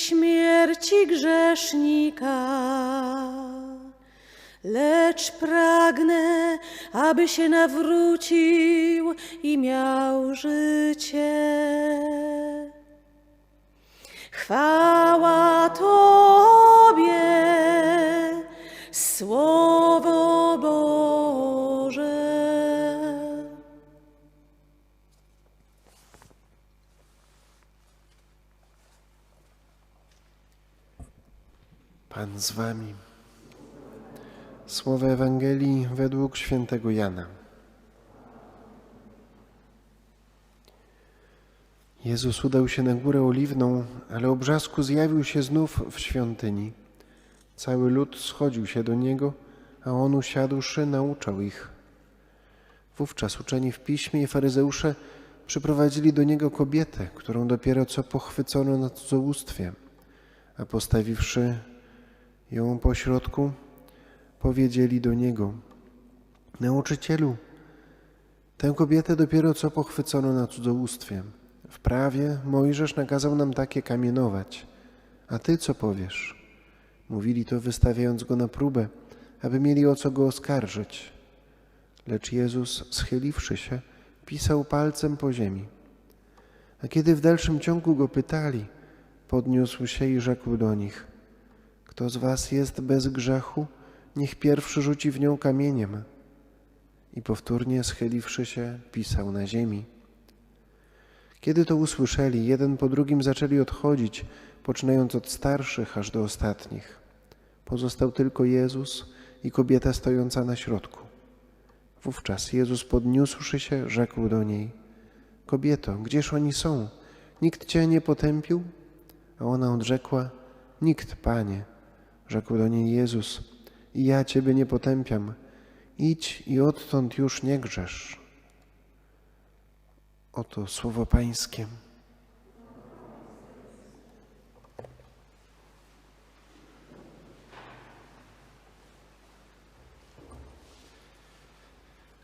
śmierci grzesznika, lecz pragnę, aby się nawrócił i miał życie. Pan z wami. Słowo Ewangelii według świętego Jana. Jezus udał się na górę oliwną, ale o brzasku zjawił się znów w świątyni. Cały lud schodził się do niego, a on usiadłszy nauczał ich. Wówczas uczeni w piśmie i faryzeusze przyprowadzili do niego kobietę, którą dopiero co pochwycono na cudzołóstwie, a postawiwszy ją pośrodku, powiedzieli do niego: Nauczycielu, tę kobietę dopiero co pochwycono na cudzołóstwie. W prawie Mojżesz nakazał nam takie kamienować. A ty co powiesz? Mówili to, wystawiając go na próbę, aby mieli o co go oskarżyć. Lecz Jezus, schyliwszy się, pisał palcem po ziemi. A kiedy w dalszym ciągu go pytali, podniósł się i rzekł do nich: kto z was jest bez grzechu, niech pierwszy rzuci w nią kamieniem. I powtórnie schyliwszy się, pisał na ziemi. Kiedy to usłyszeli, jeden po drugim zaczęli odchodzić, poczynając od starszych aż do ostatnich. Pozostał tylko Jezus i kobieta stojąca na środku. Wówczas Jezus podniósłszy się, rzekł do niej: Kobieto, gdzież oni są? Nikt cię nie potępił? A ona odrzekła: Nikt, panie. Rzekł do niej Jezus: ja ciebie nie potępiam. Idź i odtąd już nie grzesz. Oto słowo Pańskie.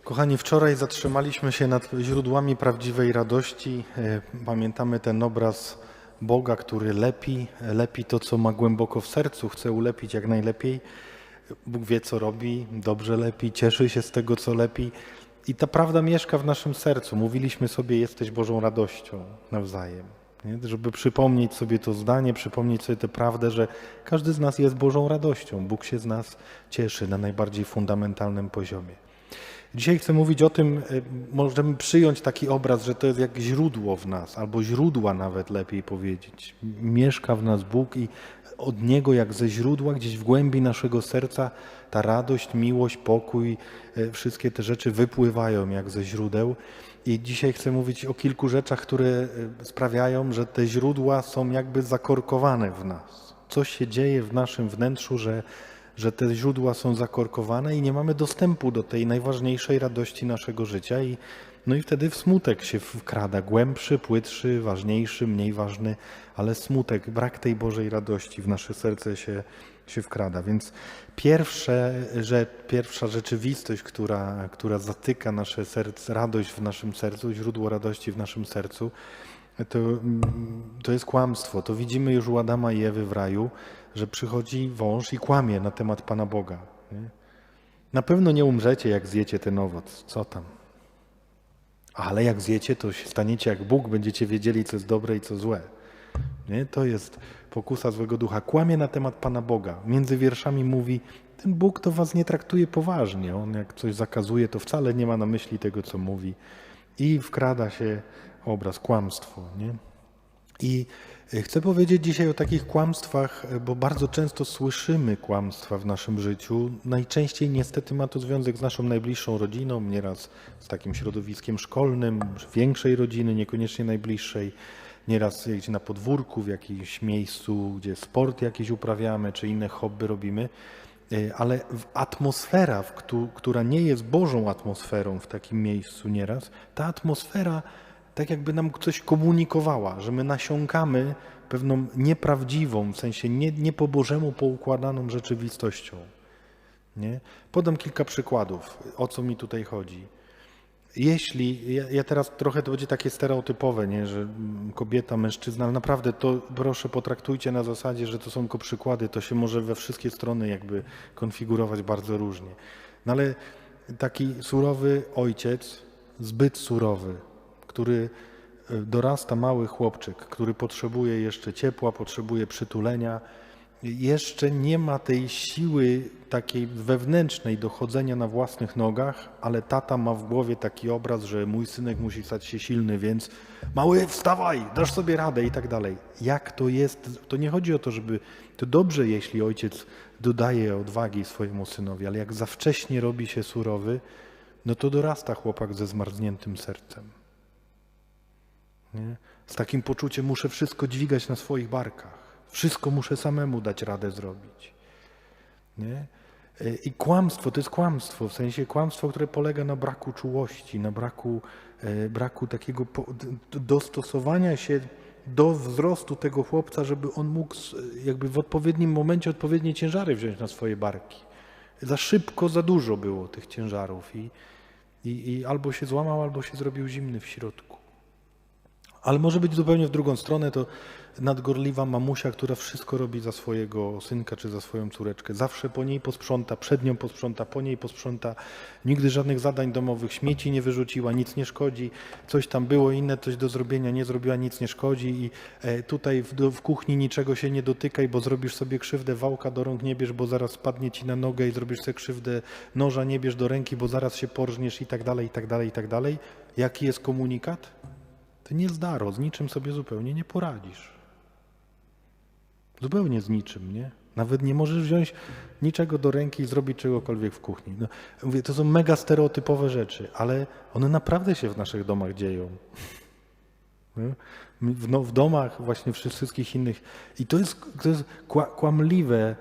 Kochani, wczoraj zatrzymaliśmy się nad źródłami prawdziwej radości. E, Pamiętamy ten obraz Boga, który lepi, lepi to, co ma głęboko w sercu, chce ulepić jak najlepiej. Bóg wie, co robi, dobrze lepi, cieszy się z tego, co lepi. I ta prawda mieszka w naszym sercu. Mówiliśmy sobie, jesteś Bożą radością nawzajem. Nie? Żeby przypomnieć sobie to zdanie, przypomnieć sobie tę prawdę, że każdy z nas jest Bożą radością. Bóg się z nas cieszy na najbardziej fundamentalnym poziomie. Dzisiaj chcę mówić o tym, y, możemy przyjąć taki obraz, że to jest jak źródło w nas, albo źródła nawet lepiej powiedzieć. Mieszka w nas Bóg i od Niego jak ze źródła, gdzieś w głębi naszego serca ta radość, miłość, pokój, y, wszystkie te rzeczy wypływają jak ze źródeł. I dzisiaj chcę mówić o kilku rzeczach, które y, sprawiają, że te źródła są jakby zakorkowane w nas. Coś się dzieje w naszym wnętrzu, że że te źródła są zakorkowane i nie mamy dostępu do tej najważniejszej radości naszego życia i no i wtedy smutek się wkrada, głębszy, płytszy, ważniejszy, mniej ważny, ale smutek, brak tej Bożej radości w nasze serce się, się wkrada. Więc pierwsze, że, pierwsza rzeczywistość, która, która zatyka nasze serce, radość w naszym sercu, źródło radości w naszym sercu, to, to jest kłamstwo. To widzimy już u Adama i Ewy w raju, że przychodzi wąż i kłamie na temat Pana Boga. Nie? Na pewno nie umrzecie, jak zjecie ten owoc. Co tam? Ale jak zjecie, to się staniecie jak Bóg, będziecie wiedzieli, co jest dobre i co złe. Nie? To jest pokusa złego ducha. Kłamie na temat Pana Boga. Między wierszami mówi, ten Bóg to was nie traktuje poważnie. On jak coś zakazuje, to wcale nie ma na myśli tego, co mówi. I wkrada się obraz, kłamstwo. Nie? I e, chcę powiedzieć dzisiaj o takich kłamstwach, e, bo bardzo często słyszymy kłamstwa w naszym życiu. Najczęściej niestety ma to związek z naszą najbliższą rodziną, nieraz z takim środowiskiem szkolnym, większej rodziny, niekoniecznie najbliższej, nieraz gdzieś na podwórku, w jakimś miejscu, gdzie sport jakiś uprawiamy, czy inne hobby robimy. E, Ale atmosfera, która nie jest Bożą atmosferą w takim miejscu nieraz, ta atmosfera tak jakby nam coś komunikowała, że my nasiąkamy pewną nieprawdziwą, w sensie nie, nie po Bożemu poukładaną rzeczywistością. Nie? Podam kilka przykładów, o co mi tutaj chodzi. Jeśli, ja, ja teraz trochę to będzie takie stereotypowe, nie, że kobieta, mężczyzna, ale naprawdę to proszę potraktujcie na zasadzie, że to są tylko przykłady, to się może we wszystkie strony jakby konfigurować bardzo różnie. No ale taki surowy ojciec, zbyt surowy, który e, dorasta mały chłopczyk, który potrzebuje jeszcze ciepła, potrzebuje przytulenia, jeszcze nie ma tej siły takiej wewnętrznej dochodzenia na własnych nogach, ale tata ma w głowie taki obraz, że mój synek musi stać się silny, więc mały wstawaj, dasz sobie radę i tak dalej. Jak to jest? To nie chodzi o to, żeby to dobrze, jeśli ojciec dodaje odwagi swojemu synowi, ale jak za wcześnie robi się surowy, no to dorasta chłopak ze zmarzniętym sercem. Nie? Z takim poczuciem muszę wszystko dźwigać na swoich barkach. Wszystko muszę samemu dać radę zrobić. Nie? I kłamstwo to jest kłamstwo, w sensie kłamstwo, które polega na braku czułości, na braku, e, braku takiego dostosowania się do wzrostu tego chłopca, żeby on mógł jakby w odpowiednim momencie odpowiednie ciężary wziąć na swoje barki. Za szybko, za dużo było tych ciężarów i, i, i albo się złamał, albo się zrobił zimny w środku. Ale może być zupełnie w drugą stronę, to nadgorliwa mamusia, która wszystko robi za swojego synka czy za swoją córeczkę. Zawsze po niej posprząta, przed nią posprząta, po niej posprząta. Nigdy żadnych zadań domowych, śmieci nie wyrzuciła, nic nie szkodzi. Coś tam było inne, coś do zrobienia nie zrobiła, nic nie szkodzi. I e, tutaj w, w kuchni niczego się nie dotykaj, bo zrobisz sobie krzywdę, wałka do rąk nie bierz, bo zaraz spadnie ci na nogę i zrobisz sobie krzywdę, noża nie bierz do ręki, bo zaraz się porżniesz i tak dalej, i tak dalej, i tak dalej. Jaki jest komunikat? To nie zdaro, z niczym sobie zupełnie nie poradzisz. Zupełnie z niczym, nie? Nawet nie możesz wziąć niczego do ręki i zrobić czegokolwiek w kuchni. No, mówię, to są mega stereotypowe rzeczy, ale one naprawdę się w naszych domach dzieją. W, no, w domach, właśnie wszystkich innych. I to jest, to jest kła, kłamliwe,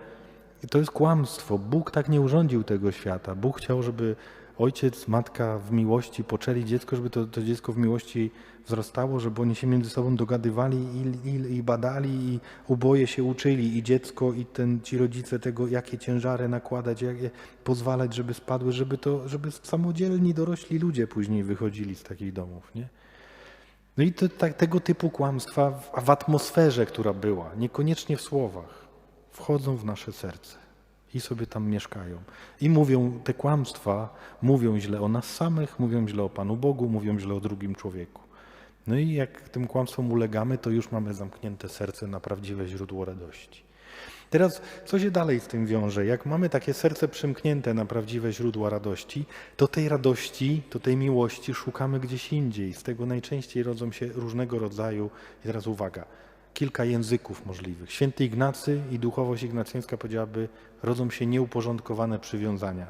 to jest kłamstwo. Bóg tak nie urządził tego świata. Bóg chciał, żeby ojciec, matka w miłości poczęli dziecko, żeby to, to dziecko w miłości wzrastało, żeby oni się między sobą dogadywali i, i, i badali i oboje się uczyli i dziecko i ten, ci rodzice tego, jakie ciężary nakładać, jak je pozwalać, żeby spadły, żeby to, żeby samodzielni dorośli ludzie później wychodzili z takich domów, nie? No i to, tak, tego typu kłamstwa w, w atmosferze, która była, niekoniecznie w słowach, wchodzą w nasze serce i sobie tam mieszkają. I mówią te kłamstwa, mówią źle o nas samych, mówią źle o Panu Bogu, mówią źle o drugim człowieku. No i jak tym kłamstwom ulegamy, to już mamy zamknięte serce na prawdziwe źródło radości. Teraz, co się dalej z tym wiąże? Jak mamy takie serce przymknięte na prawdziwe źródła radości, to tej radości, to tej miłości szukamy gdzieś indziej. Z tego najczęściej rodzą się różnego rodzaju, i teraz uwaga, kilka języków możliwych. Święty Ignacy i duchowość ignacjańska powiedziałaby, rodzą się nieuporządkowane przywiązania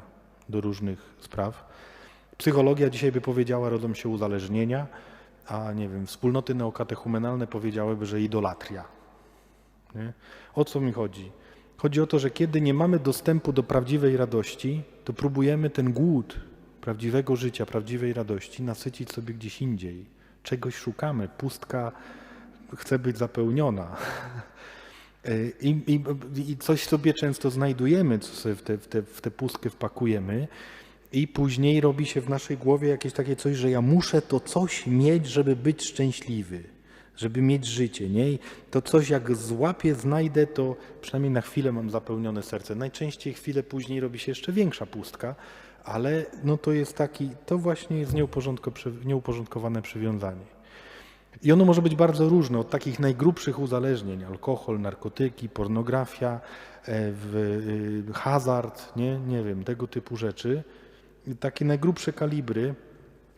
do różnych spraw. Psychologia dzisiaj by powiedziała, rodzą się uzależnienia, a nie wiem, wspólnoty neokatechumenalne powiedziałyby, że idolatria. Nie? O co mi chodzi? Chodzi o to, że kiedy nie mamy dostępu do prawdziwej radości, to próbujemy ten głód prawdziwego życia, prawdziwej radości nasycić sobie gdzieś indziej. Czegoś szukamy, pustka chce być zapełniona. I, i, I coś sobie często znajdujemy, co sobie w tę w te, w te pustkę wpakujemy, i później robi się w naszej głowie jakieś takie coś, że ja muszę to coś mieć, żeby być szczęśliwy, żeby mieć życie. Nie? I to coś, jak złapię, znajdę, to przynajmniej na chwilę mam zapełnione serce. Najczęściej chwilę później robi się jeszcze większa pustka, ale no to jest taki, to właśnie jest nieuporządko- nieuporządkowane przywiązanie. I ono może być bardzo różne, od takich najgrubszych uzależnień, alkohol, narkotyki, pornografia, e, y, hazard, nie, nie wiem, tego typu rzeczy. I Takie najgrubsze kalibry,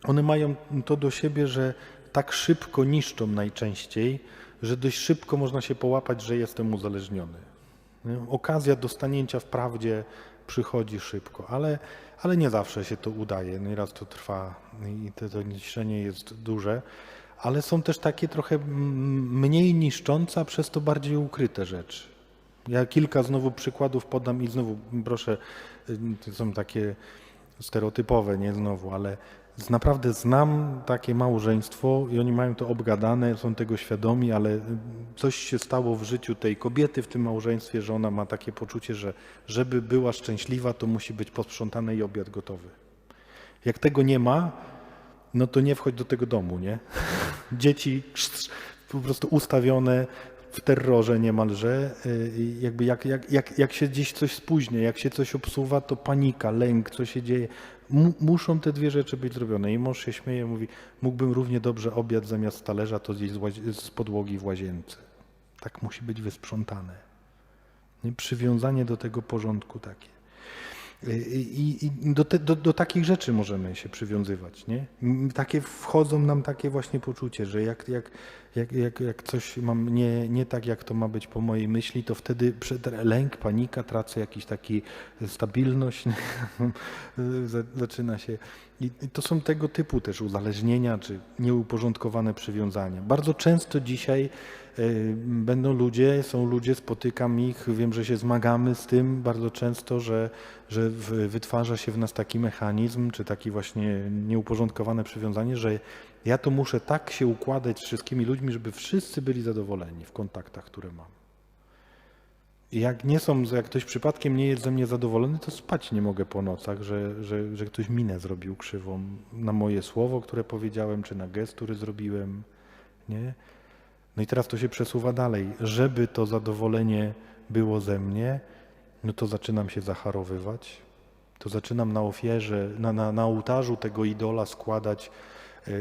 one mają to do siebie, że tak szybko niszczą najczęściej, że dość szybko można się połapać, że jestem uzależniony. Okazja do stanięcia w prawdzie przychodzi szybko, ale, ale nie zawsze się to udaje. Nieraz to trwa i to, to niszczenie jest duże, ale są też takie trochę mniej niszczące, a przez to bardziej ukryte rzeczy. Ja kilka znowu przykładów podam i znowu proszę, y, to są takie stereotypowe, nie znowu, ale Naprawdę znam takie małżeństwo i oni mają to obgadane, są tego świadomi, ale y, coś się stało w życiu tej kobiety w tym małżeństwie, że ona ma takie poczucie, że żeby była szczęśliwa, to musi być posprzątane i obiad gotowy. Jak tego nie ma, no to nie wchodź do tego domu, nie? Dzieci po prostu ustawione w terrorze niemalże. y, Jakby jak, jak, jak, jak się gdzieś coś spóźnia, jak się coś obsuwa, to panika, lęk, co się dzieje. Mu, muszą te dwie rzeczy być zrobione. I mąż się śmieje, mówi, mógłbym równie dobrze obiad zamiast talerza to zjeść z, z podłogi w łazience. Tak musi być wysprzątane. Nie? Przywiązanie do tego porządku takie. I, i do, te, do, do takich rzeczy możemy się przywiązywać. Nie? Takie wchodzą nam takie właśnie poczucie, że jak, jak, jak, jak, jak coś mam nie, nie tak, jak to ma być po mojej myśli, to wtedy przed lęk, panika, tracę jakiś taki stabilność, zaczyna się. I to są tego typu też uzależnienia, czy nieuporządkowane przywiązania. Bardzo często dzisiaj y, będą ludzie, są ludzie, spotykam ich, wiem, że się zmagamy z tym bardzo często, że, że wytwarza się w nas taki mechanizm, czy taki właśnie nieuporządkowane przywiązanie, że ja to muszę tak się układać z wszystkimi ludźmi, żeby wszyscy byli zadowoleni w kontaktach, które mam. Jak nie są, jak ktoś przypadkiem nie jest ze mnie zadowolony, to spać nie mogę po nocach, że, że, że ktoś minę zrobił krzywą na moje słowo, które powiedziałem, czy na gest, który zrobiłem. Nie? No i teraz to się przesuwa dalej. Żeby to zadowolenie było ze mnie, no to zaczynam się zacharowywać. To zaczynam na ofierze, na, na, na ołtarzu tego idola składać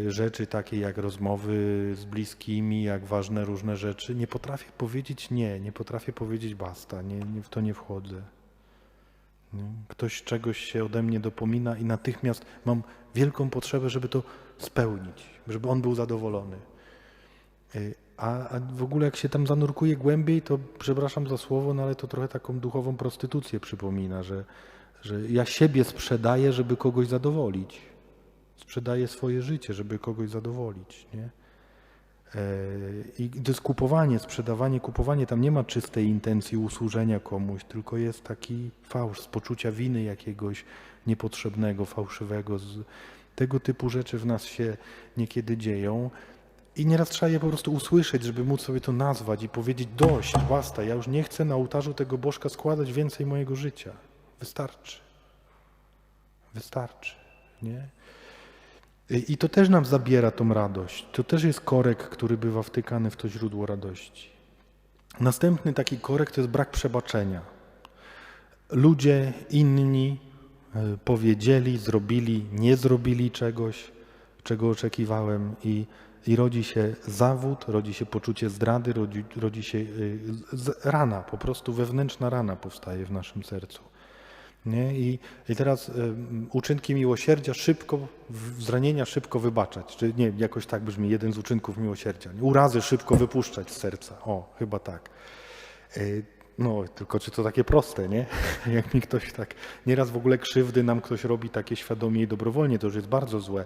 rzeczy takie jak rozmowy z bliskimi, jak ważne różne rzeczy. Nie potrafię powiedzieć nie, nie potrafię powiedzieć basta, nie, nie, w to nie wchodzę. Ktoś czegoś się ode mnie dopomina i natychmiast mam wielką potrzebę, żeby to spełnić, żeby on był zadowolony. Y, A, a w ogóle jak się tam zanurkuje głębiej, to przepraszam za słowo, no ale to trochę taką duchową prostytucję przypomina, że, że ja siebie sprzedaję, żeby kogoś zadowolić. Sprzedaję swoje życie, żeby kogoś zadowolić. Nie? E, I to jest kupowanie, sprzedawanie, kupowanie. Tam nie ma czystej intencji usłużenia komuś, tylko jest taki fałsz z poczucia winy jakiegoś niepotrzebnego, fałszywego. Tego typu rzeczy w nas się niekiedy dzieją. I nieraz trzeba je po prostu usłyszeć, żeby móc sobie to nazwać i powiedzieć dość, basta, ja już nie chcę na ołtarzu tego bożka składać więcej mojego życia. Wystarczy. Wystarczy. Nie? I to też nam zabiera tą radość. To też jest korek, który bywa wtykany w to źródło radości. Następny taki korek to jest brak przebaczenia. Ludzie inni e, powiedzieli, zrobili, nie zrobili czegoś, czego oczekiwałem i, i rodzi się zawód, rodzi się poczucie zdrady, rodzi, rodzi się z, rana, po prostu wewnętrzna rana powstaje w naszym sercu. Nie? I, I teraz y, uczynki miłosierdzia szybko, zranienia szybko wybaczać. Czy nie, jakoś tak brzmi jeden z uczynków miłosierdzia. Urazy szybko wypuszczać z serca. O, chyba tak. No, tylko czy to takie proste, nie? Jak mi ktoś tak, nieraz w ogóle krzywdy nam ktoś robi takie świadomie i dobrowolnie, to już jest bardzo złe.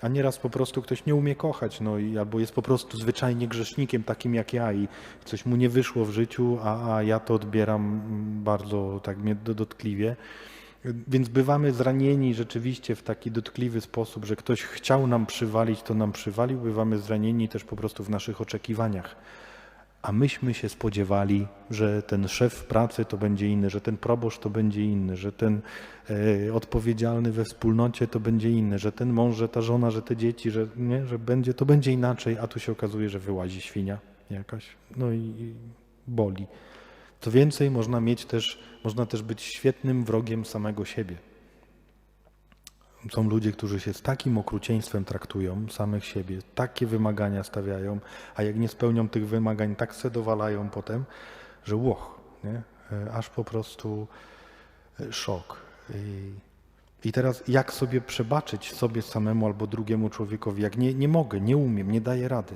A nieraz po prostu ktoś nie umie kochać, no i albo jest po prostu zwyczajnie grzesznikiem takim jak ja i coś mu nie wyszło w życiu, a, a ja to odbieram bardzo tak mnie do- dotkliwie. Więc bywamy zranieni rzeczywiście w taki dotkliwy sposób, że ktoś chciał nam przywalić, to nam przywalił. Bywamy zranieni też po prostu w naszych oczekiwaniach. A myśmy się spodziewali, że ten szef pracy to będzie inny, że ten proboszcz to będzie inny, że ten e, odpowiedzialny we wspólnocie to będzie inny, że ten mąż, że ta żona, że te dzieci, że, nie, że będzie, to będzie inaczej, a tu się okazuje, że wyłazi świnia jakaś. No i, i boli. Co więcej, można mieć też, można też być świetnym wrogiem samego siebie. Są ludzie, którzy się z takim okrucieństwem traktują, samych siebie, takie wymagania stawiają, a jak nie spełnią tych wymagań, tak se dowalają potem, że łoch, nie? E, aż po prostu e, szok. I, I teraz jak sobie przebaczyć sobie samemu albo drugiemu człowiekowi, jak nie, nie mogę, nie umiem, nie daję rady.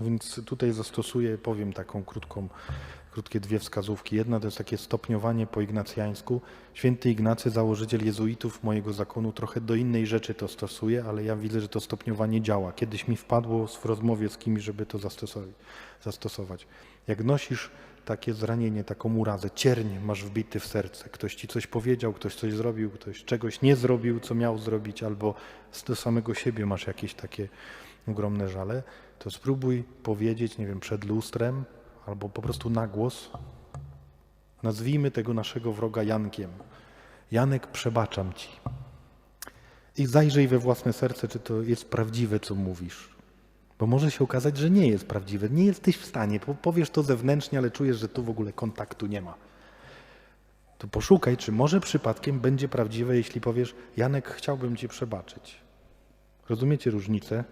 Więc tutaj zastosuję, powiem taką krótką, krótkie dwie wskazówki. Jedna to jest takie stopniowanie po ignacjańsku. Święty Ignacy, założyciel jezuitów mojego zakonu, trochę do innej rzeczy to stosuje, ale ja widzę, że to stopniowanie działa. Kiedyś mi wpadło w rozmowie z kimś, żeby to zastosować. Jak nosisz takie zranienie, taką urazę, cierń masz wbity w serce. Ktoś ci coś powiedział, ktoś coś zrobił, ktoś czegoś nie zrobił, co miał zrobić, albo do samego siebie masz jakieś takie ogromne żale, to spróbuj powiedzieć, nie wiem, przed lustrem, albo po prostu na głos. Nazwijmy tego naszego wroga Jankiem. Janek, przebaczam ci. I zajrzyj we własne serce, czy to jest prawdziwe, co mówisz. Bo może się okazać, że nie jest prawdziwe. Nie jesteś w stanie. Po- Powiesz to zewnętrznie, ale czujesz, że tu w ogóle kontaktu nie ma. To poszukaj, czy może przypadkiem będzie prawdziwe, jeśli powiesz: Janek, chciałbym ci przebaczyć. Rozumiecie różnicę?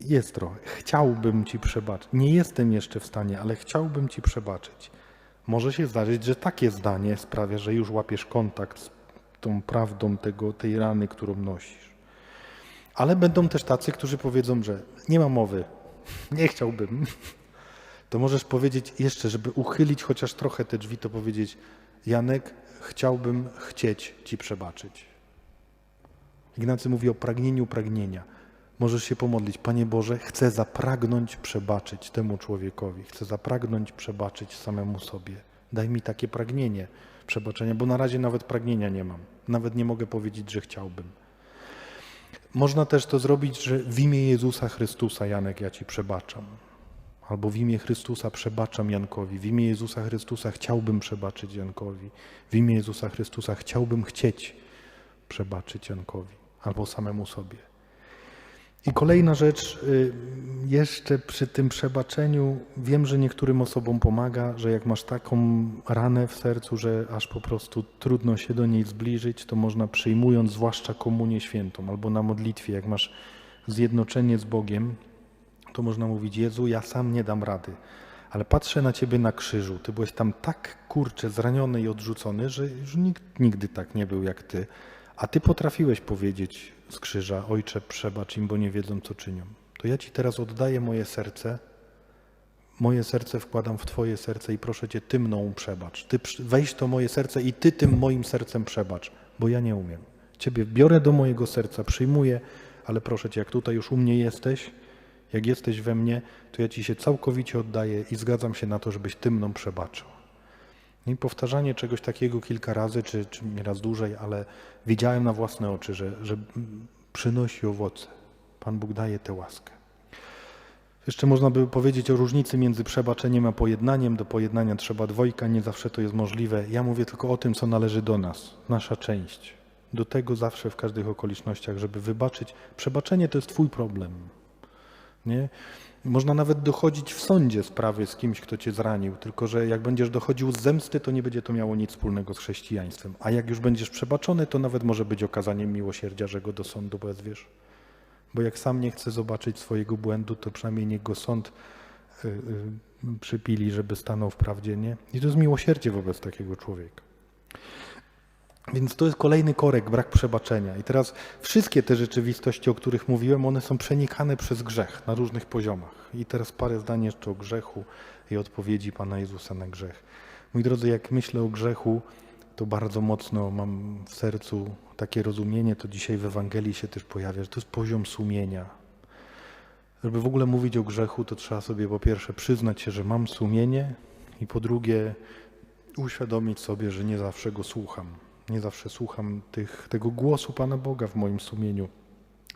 Jest trochę. Chciałbym ci przebaczyć. Nie jestem jeszcze w stanie, ale chciałbym ci przebaczyć. Może się zdarzyć, że takie zdanie sprawia, że już łapiesz kontakt z tą prawdą tego, tej rany, którą nosisz. Ale będą też tacy, którzy powiedzą, że nie ma mowy, nie chciałbym. To możesz powiedzieć jeszcze, żeby uchylić chociaż trochę te drzwi, to powiedzieć: Janek, chciałbym chcieć ci przebaczyć. Ignacy mówi o pragnieniu pragnienia. Możesz się pomodlić, Panie Boże, chcę zapragnąć przebaczyć temu człowiekowi, chcę zapragnąć przebaczyć samemu sobie. Daj mi takie pragnienie przebaczenia, bo na razie nawet pragnienia nie mam. Nawet nie mogę powiedzieć, że chciałbym. Można też to zrobić, że w imię Jezusa Chrystusa, Janek, ja Ci przebaczam. Albo w imię Chrystusa przebaczam Jankowi. W imię Jezusa Chrystusa chciałbym przebaczyć Jankowi. W imię Jezusa Chrystusa chciałbym chcieć przebaczyć Jankowi. Albo samemu sobie. I kolejna rzecz, y, jeszcze przy tym przebaczeniu, wiem, że niektórym osobom pomaga, że jak masz taką ranę w sercu, że aż po prostu trudno się do niej zbliżyć, to można przyjmując zwłaszcza komunię świętą albo na modlitwie, jak masz zjednoczenie z Bogiem, to można mówić: Jezu, ja sam nie dam rady, ale patrzę na Ciebie na krzyżu. Ty byłeś tam tak kurcze, zraniony i odrzucony, że już nikt nigdy tak nie był jak Ty. A Ty potrafiłeś powiedzieć z krzyża: Ojcze, przebacz im, bo nie wiedzą, co czynią. To ja Ci teraz oddaję moje serce. Moje serce wkładam w Twoje serce i proszę Cię, Ty mną przebacz. Ty weź to moje serce i Ty tym moim sercem przebacz, bo ja nie umiem. Ciebie biorę do mojego serca, przyjmuję, ale proszę Cię, jak tutaj już u mnie jesteś, jak jesteś we mnie, to ja Ci się całkowicie oddaję i zgadzam się na to, żebyś Ty mną przebaczył. I powtarzanie czegoś takiego kilka razy, czy, czy nieraz dłużej, ale widziałem na własne oczy, że, że przynosi owoce. Pan Bóg daje tę łaskę. Jeszcze można by powiedzieć o różnicy między przebaczeniem a pojednaniem. Do pojednania trzeba dwojga, nie zawsze to jest możliwe. Ja mówię tylko o tym, co należy do nas, nasza część. Do tego zawsze w każdych okolicznościach, żeby wybaczyć. Przebaczenie to jest Twój problem. Nie? Można nawet dochodzić w sądzie sprawy z kimś, kto cię zranił, tylko że jak będziesz dochodził z zemsty, to nie będzie to miało nic wspólnego z chrześcijaństwem. A jak już będziesz przebaczony, to nawet może być okazaniem miłosierdzia, że go do sądu wezwiesz. Bo jak sam nie chce zobaczyć swojego błędu, to przynajmniej niech go sąd y, y, przypili, żeby stanął w prawdzie, nie? I to jest miłosierdzie wobec takiego człowieka. Więc to jest kolejny korek, brak przebaczenia. I teraz wszystkie te rzeczywistości, o których mówiłem, one są przenikane przez grzech na różnych poziomach. I teraz parę zdań jeszcze o grzechu i odpowiedzi Pana Jezusa na grzech. Moi drodzy, jak myślę o grzechu, to bardzo mocno mam w sercu takie rozumienie, to dzisiaj w Ewangelii się też pojawia, że to jest poziom sumienia. Żeby w ogóle mówić o grzechu, to trzeba sobie po pierwsze przyznać się, że mam sumienie i po drugie uświadomić sobie, że nie zawsze go słucham. Nie zawsze słucham tych, tego głosu Pana Boga w moim sumieniu.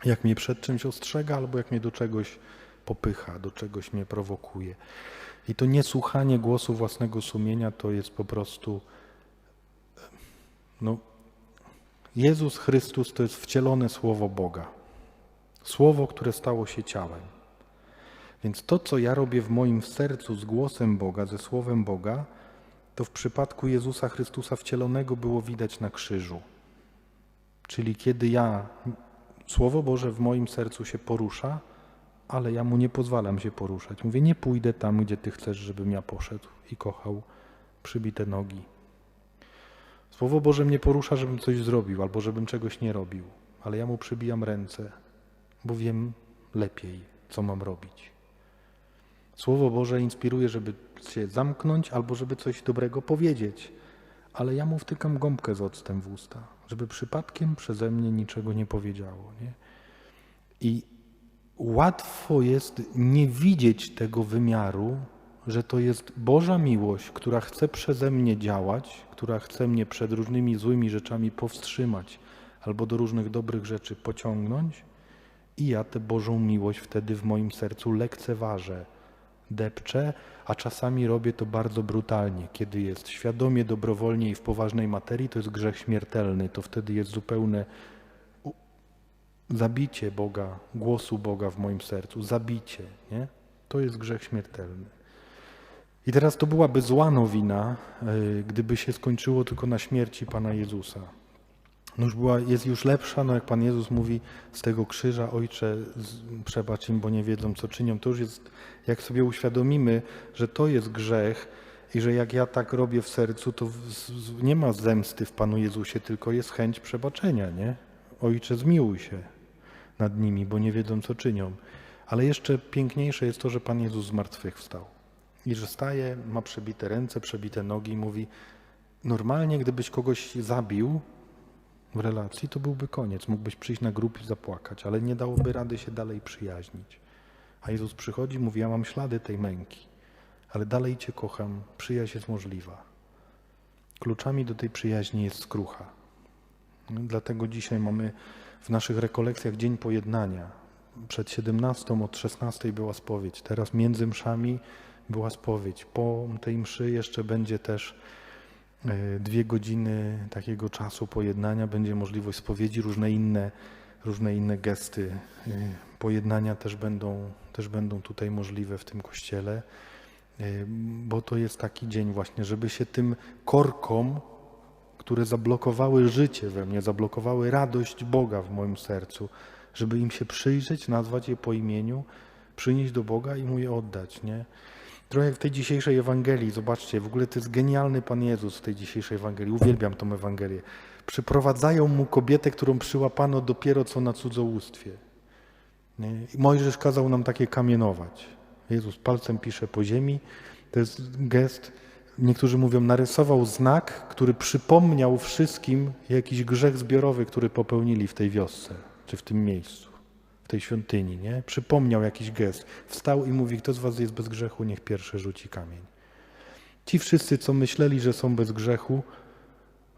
Jak mnie przed czymś ostrzega, albo jak mnie do czegoś popycha, do czegoś mnie prowokuje. I to niesłuchanie głosu własnego sumienia to jest po prostu. No, Jezus Chrystus to jest wcielone słowo Boga. Słowo, które stało się ciałem. Więc to, co ja robię w moim sercu z głosem Boga, ze słowem Boga, to w przypadku Jezusa Chrystusa wcielonego było widać na krzyżu. Czyli kiedy ja, Słowo Boże w moim sercu się porusza, ale ja mu nie pozwalam się poruszać. Mówię, nie pójdę tam, gdzie ty chcesz, żebym ja poszedł i kochał przybite nogi. Słowo Boże mnie porusza, żebym coś zrobił albo żebym czegoś nie robił, ale ja mu przybijam ręce, bo wiem lepiej, co mam robić. Słowo Boże inspiruje, żeby się zamknąć albo żeby coś dobrego powiedzieć, ale ja mu wtykam gąbkę z octem w usta, żeby przypadkiem przeze mnie niczego nie powiedziało. Nie? I łatwo jest nie widzieć tego wymiaru, że to jest Boża miłość, która chce przeze mnie działać, która chce mnie przed różnymi złymi rzeczami powstrzymać albo do różnych dobrych rzeczy pociągnąć, i ja tę Bożą miłość wtedy w moim sercu lekceważę, depczę, a czasami robię to bardzo brutalnie. Kiedy jest świadomie, dobrowolnie i w poważnej materii, to jest grzech śmiertelny. To wtedy jest zupełne zabicie Boga, głosu Boga w moim sercu. Zabicie, nie? To jest grzech śmiertelny. I teraz to byłaby zła nowina, y, gdyby się skończyło tylko na śmierci Pana Jezusa. No już była, jest już lepsza, no jak Pan Jezus mówi z tego krzyża, Ojcze, przebacz im, bo nie wiedzą, co czynią. To już jest, jak sobie uświadomimy, że to jest grzech i że jak ja tak robię w sercu, to nie ma zemsty w Panu Jezusie, tylko jest chęć przebaczenia, nie? Ojcze, zmiłuj się nad nimi, bo nie wiedzą, co czynią. Ale jeszcze piękniejsze jest to, że Pan Jezus zmartwychwstał. I że staje, ma przebite ręce, przebite nogi i mówi, normalnie gdybyś kogoś zabił, w relacji, to byłby koniec. Mógłbyś przyjść na grób i zapłakać, ale nie dałoby rady się dalej przyjaźnić. A Jezus przychodzi i mówi, ja mam ślady tej męki, ale dalej Cię kocham, przyjaźń jest możliwa. Kluczami do tej przyjaźni jest skrucha. Dlatego dzisiaj mamy w naszych rekolekcjach Dzień Pojednania. Przed 17 od 16 była spowiedź, teraz między mszami była spowiedź. Po tej mszy jeszcze będzie też dwie godziny takiego czasu pojednania, będzie możliwość spowiedzi, różne inne, różne inne gesty e, pojednania też będą, też będą tutaj możliwe w tym kościele, e, bo to jest taki dzień właśnie, żeby się tym korkom, które zablokowały życie we mnie, zablokowały radość Boga w moim sercu, żeby im się przyjrzeć, nazwać je po imieniu, przynieść do Boga i mu je oddać, nie? Trochę jak w tej dzisiejszej Ewangelii, zobaczcie, w ogóle to jest genialny Pan Jezus w tej dzisiejszej Ewangelii, uwielbiam tą Ewangelię. Przyprowadzają mu kobietę, którą przyłapano dopiero co na cudzołóstwie. I Mojżesz kazał nam takie kamienować. Jezus palcem pisze po ziemi, to jest gest, niektórzy mówią, narysował znak, który przypomniał wszystkim jakiś grzech zbiorowy, który popełnili w tej wiosce, czy w tym miejscu tej świątyni, nie? Przypomniał jakiś gest. Wstał i mówi, kto z was jest bez grzechu, niech pierwszy rzuci kamień. Ci wszyscy, co myśleli, że są bez grzechu,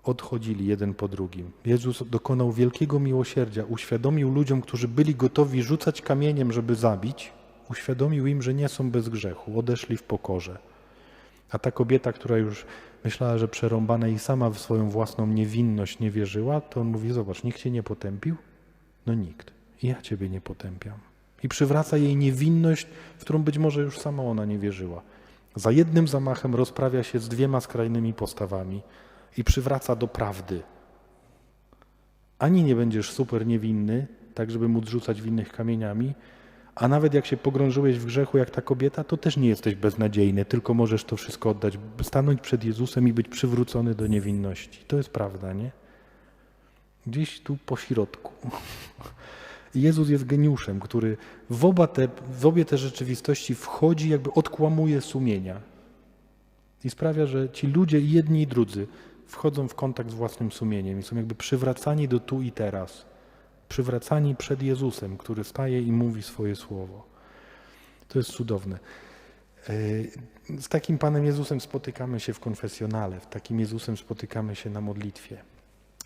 odchodzili jeden po drugim. Jezus dokonał wielkiego miłosierdzia, uświadomił ludziom, którzy byli gotowi rzucać kamieniem, żeby zabić, uświadomił im, że nie są bez grzechu, odeszli w pokorze. A ta kobieta, która już myślała, że przerąbana i sama w swoją własną niewinność nie wierzyła, to on mówi, zobacz, nikt cię nie potępił? No nikt. Ja ciebie nie potępiam. I przywraca jej niewinność, w którą być może już sama ona nie wierzyła. Za jednym zamachem rozprawia się z dwiema skrajnymi postawami i przywraca do prawdy. Ani nie będziesz super niewinny, tak żeby móc rzucać winnych kamieniami, a nawet jak się pogrążyłeś w grzechu jak ta kobieta, to też nie jesteś beznadziejny, tylko możesz to wszystko oddać, stanąć przed Jezusem i być przywrócony do niewinności. To jest prawda, nie? Gdzieś tu po środku. Jezus jest geniuszem, który w, oba te, w obie te rzeczywistości wchodzi, jakby odkłamuje sumienia. I sprawia, że ci ludzie, jedni i drudzy, wchodzą w kontakt z własnym sumieniem i są jakby przywracani do tu i teraz. Przywracani przed Jezusem, który staje i mówi swoje słowo. To jest cudowne. E, Z takim Panem Jezusem spotykamy się w konfesjonale, w takim Jezusem spotykamy się na modlitwie.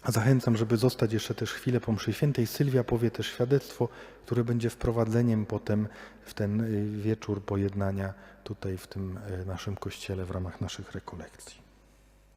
Zachęcam, żeby zostać jeszcze też chwilę po mszy świętej. Sylwia powie też świadectwo, które będzie wprowadzeniem potem w ten y, wieczór pojednania tutaj w tym y, naszym kościele w ramach naszych rekolekcji.